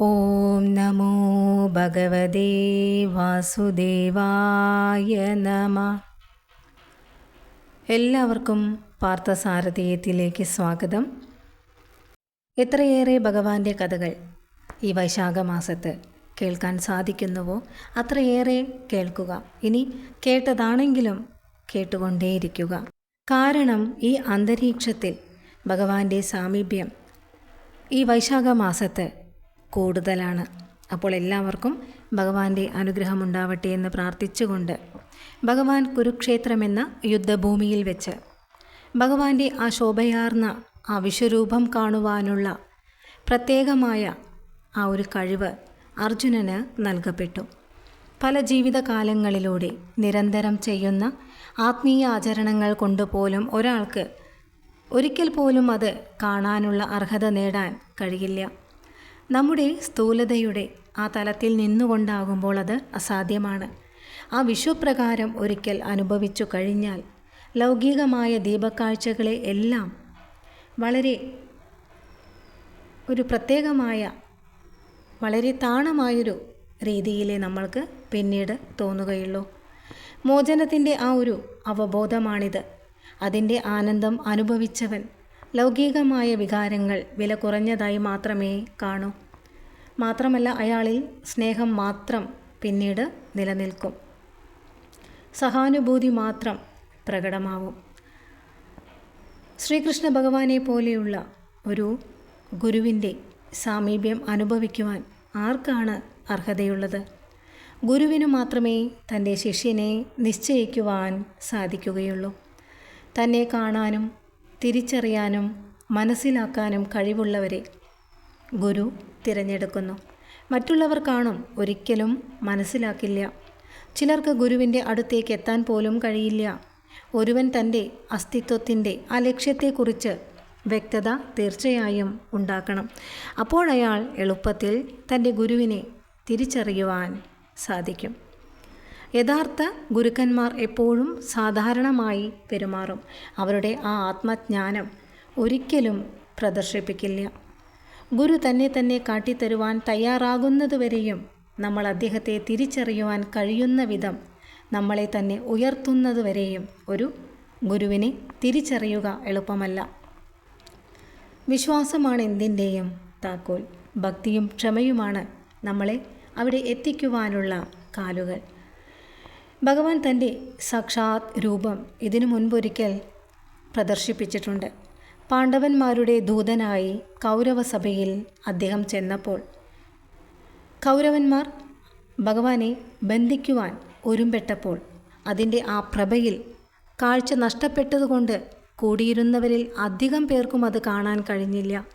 ഓം നമോ ഭഗവതേ വാസുദേവായ നമ എല്ലാവർക്കും പാർത്ഥസാരഥീയത്തിലേക്ക് സ്വാഗതം. എത്രയേറെ ഭഗവാന്റെ കഥകൾ ഈ വൈശാഖ മാസത്ത് കേൾക്കാൻ സാധിക്കുന്നുവോ അത്രയേറെ കേൾക്കുക. ഇനി കേട്ടതാണെങ്കിലും കേട്ടുകൊണ്ടേയിരിക്കുക. കാരണം ഈ അന്തരീക്ഷത്തിൽ ഭഗവാന്റെ സാമീപ്യം ഈ വൈശാഖ മാസത്ത് കൂടുതലാണ്. അപ്പോൾ എല്ലാവർക്കും ഭഗവാന്റെ അനുഗ്രഹം ഉണ്ടാവട്ടെ എന്ന് പ്രാർത്ഥിച്ചുകൊണ്ട് ഭഗവാൻ കുരുക്ഷേത്രമെന്ന യുദ്ധഭൂമിയിൽ വെച്ച് ഭഗവാന്റെ ആ ശോഭയാർന്ന ആ വിശ്വരൂപം കാണുവാനുള്ള പ്രത്യേകമായ ആ ഒരു കഴിവ് അർജുനന് നൽകപ്പെട്ടു. പല ജീവിതകാലങ്ങളിലൂടെ നിരന്തരം ചെയ്യുന്ന ആത്മീയ ആചരണങ്ങൾ കൊണ്ടുപോലും ഒരാൾക്ക് ഒരിക്കൽ പോലും അത് കാണാനുള്ള അർഹത നേടാൻ കഴിയില്ല. നമ്മുടെ സ്ഥൂലതയുടെ ആ തലത്തിൽ നിന്നുകൊണ്ടാകുമ്പോൾ അത് അസാധ്യമാണ്. ആ വിശ്വപ്രകാരം ഒരിക്കൽ അനുഭവിച്ചു കഴിഞ്ഞാൽ ലൗകികമായ ദീപക്കാഴ്ചകളെ എല്ലാം വളരെ ഒരു പ്രത്യേകമായ വളരെ താണമായൊരു രീതിയിലേ നമ്മൾക്ക് പിന്നീട് തോന്നുകയുള്ളൂ. മോചനത്തിന്റെ ആ ഒരു അവബോധമാണിത്. അതിന്റെ ആനന്ദം അനുഭവിച്ചവൻ ലൗകികമായ വികാരങ്ങൾ വില കുറഞ്ഞതായി മാത്രമേ കാണൂ. മാത്രമല്ല അയാളിൽ സ്നേഹം മാത്രം പിന്നീട് നിലനിൽക്കും. സഹാനുഭൂതി മാത്രം പ്രകടമാവും. ശ്രീകൃഷ്ണ ഭഗവാനെ പോലെയുള്ള ഒരു ഗുരുവിന്റെ സാമീപ്യം അനുഭവിക്കുവാൻ ആർക്കാണ് അർഹതയുള്ളത്? ഗുരുവിനു മാത്രമേ തന്റെ ശിഷ്യനെ നിശ്ചയിക്കുവാൻ സാധിക്കുകയുള്ളൂ. തന്നെ കാണാനും തിരിച്ചറിയാനും മനസ്സിലാക്കാനും കഴിവുള്ളവരെ ഗുരു തിരഞ്ഞെടുക്കുന്നു. മറ്റുള്ളവർ കാണും ഒരിക്കലും മനസ്സിലാക്കില്ല. ചിലർക്ക് ഗുരുവിന്റെ അടുത്തേക്ക് എത്താൻ പോലും കഴിയില്ല. ഒരുവൻ തന്റെ അസ്തിത്വത്തിന്റെ ആ ലക്ഷ്യത്തെക്കുറിച്ച് വ്യക്തത തീർച്ചയായും ഉണ്ടാക്കണം. അപ്പോഴയാൾ എളുപ്പത്തിൽ തന്റെ ഗുരുവിനെ തിരിച്ചറിയുവാൻ സാധിക്കും. യഥാർത്ഥ ഗുരുക്കന്മാർ എപ്പോഴും സാധാരണമായി പെരുമാറും. അവരുടെ ആ ആത്മജ്ഞാനം ഒരിക്കലും പ്രദർശിപ്പിക്കില്ല. ഗുരു തന്നെ തന്നെ കാട്ടിത്തരുവാൻ തയ്യാറാകുന്നതുവരെയും നമ്മൾ അദ്ദേഹത്തെ തിരിച്ചറിയുവാൻ കഴിയുന്ന വിധം നമ്മളെ തന്നെ ഉയർത്തുന്നതുവരെയും ഒരു ഗുരുവിനെ തിരിച്ചറിയുക എളുപ്പമല്ല. വിശ്വാസമാണ് എന്തിന്റെയും താക്കോൽ. ഭക്തിയും ക്ഷമയുമാണ് നമ്മളെ അവിടെ എത്തിക്കുവാനുള്ള കാലുകൾ. ഭഗവാൻ തന്റെ സാക്ഷാത് രൂപം ഇതിനു മുൻപൊരിക്കൽ പ്രദർശിപ്പിച്ചിട്ടുണ്ട്. പാണ്ഡവന്മാരുടെ ദൂതനായി കൗരവസഭയിൽ അദ്ദേഹം ചെന്നപ്പോൾ കൗരവന്മാർ ഭഗവാനെ ബന്ധിക്കുവാൻ ഒരുമ്പെട്ടപ്പോൾ അതിന്റെ ആ പ്രഭയിൽ കാഴ്ച നഷ്ടപ്പെട്ടതുകൊണ്ട് കൂടിയിരുന്നവരിൽ അധികം പേർക്കും അത് കാണാൻ കഴിഞ്ഞില്ല.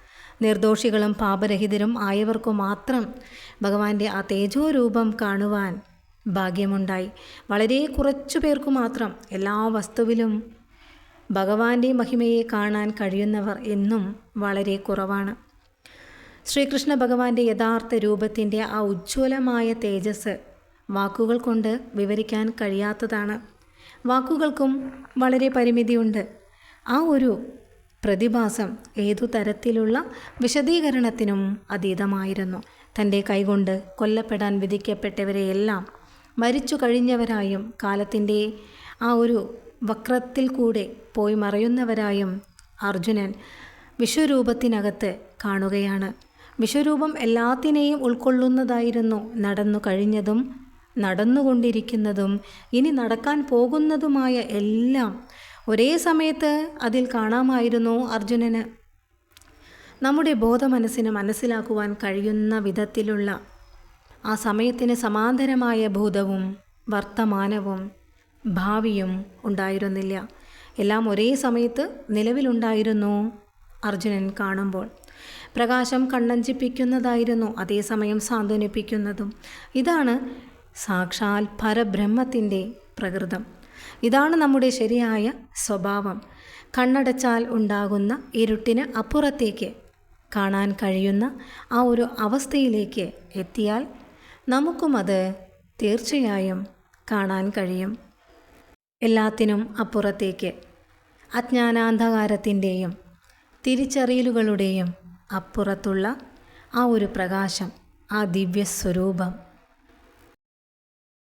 നിർദോഷികളും പാപരഹിതരും ആയവർക്കു മാത്രം ഭഗവാന്റെ ആ തേജോരൂപം കാണുവാൻ ഭാഗ്യമുണ്ടായി. വളരെ കുറച്ചു പേർക്ക് മാത്രം എല്ലാ വസ്തുവിലും ഭഗവാന്റെ മഹിമയെ കാണാൻ കഴിയുന്നവർ എന്നും വളരെ കുറവാണ്. ശ്രീകൃഷ്ണ ഭഗവാന്റെ യഥാർത്ഥ രൂപത്തിന്റെ ആ ഉജ്ജ്വലമായ തേജസ് വാക്കുകൾ കൊണ്ട് വിവരിക്കാൻ കഴിയാത്തതാണ്. വാക്കുകൾക്കും വളരെ പരിമിതിയുണ്ട്. ആ ഒരു പ്രതിഭാസം ഏതു തരത്തിലുള്ള വിശദീകരണത്തിനും അതീതമായിരുന്നു. തന്റെ കൈകൊണ്ട് കൊല്ലപ്പെടാൻ വിധിക്കപ്പെട്ടവരെയെല്ലാം മരിച്ചു കഴിഞ്ഞവരായും കാലത്തിന്റെ ആ ഒരു വക്രത്തിൽ കൂടെ പോയി മറയുന്നവരായും അർജുനൻ വിശ്വരൂപത്തിനകത്ത് കാണുകയാണ്. വിശ്വരൂപം എല്ലാത്തിനെയും ഉൾക്കൊള്ളുന്നതായിരുന്നു നടന്നു കഴിഞ്ഞതും നടന്നുകൊണ്ടിരിക്കുന്നതും. ഇനി നടക്കാൻ പോകുന്നതുമായ എല്ലാം ഒരേ സമയത്ത് അതിൽ കാണാമായിരുന്നു അർജുനന്. നമ്മുടെ ബോധമനസ്സിന് മനസ്സിലാക്കുവാൻ കഴിയുന്ന വിധത്തിലുള്ള ആ സമയത്തിന് സമാന്തരമായ ഭൂതവും വർത്തമാനവും ഭാവിയും ഉണ്ടായിരുന്നില്ല. എല്ലാം ഒരേ സമയത്ത് നിലവിലുണ്ടായിരുന്നു അർജുനൻ കാണുമ്പോൾ. പ്രകാശം കണ്ണഞ്ചിപ്പിക്കുന്നതായിരുന്നു അതേസമയം സാന്ത്വനിപ്പിക്കുന്നതും. ഇതാണ് സാക്ഷാൽ പരബ്രഹ്മത്തിന്റെ പ്രകൃതം. ഇതാണ് നമ്മുടെ ശരിയായ സ്വഭാവം. കണ്ണടച്ചാൽ ഉണ്ടാകുന്ന ഇരുട്ടിന് അപ്പുറത്തേക്ക് കാണാൻ കഴിയുന്ന ആ ഒരു അവസ്ഥയിലേക്ക് എത്തിയാൽ നമുക്കുമത് തീർച്ചയായും കാണാൻ കഴിയും. എല്ലാത്തിനും അപ്പുറത്തേക്ക് അജ്ഞാനാന്ധകാരത്തിന്റെയും തിരിച്ചറിയലുകളുടെയും അപ്പുറത്തുള്ള ആ ഒരു പ്രകാശം ആ ദിവ്യസ്വരൂപം.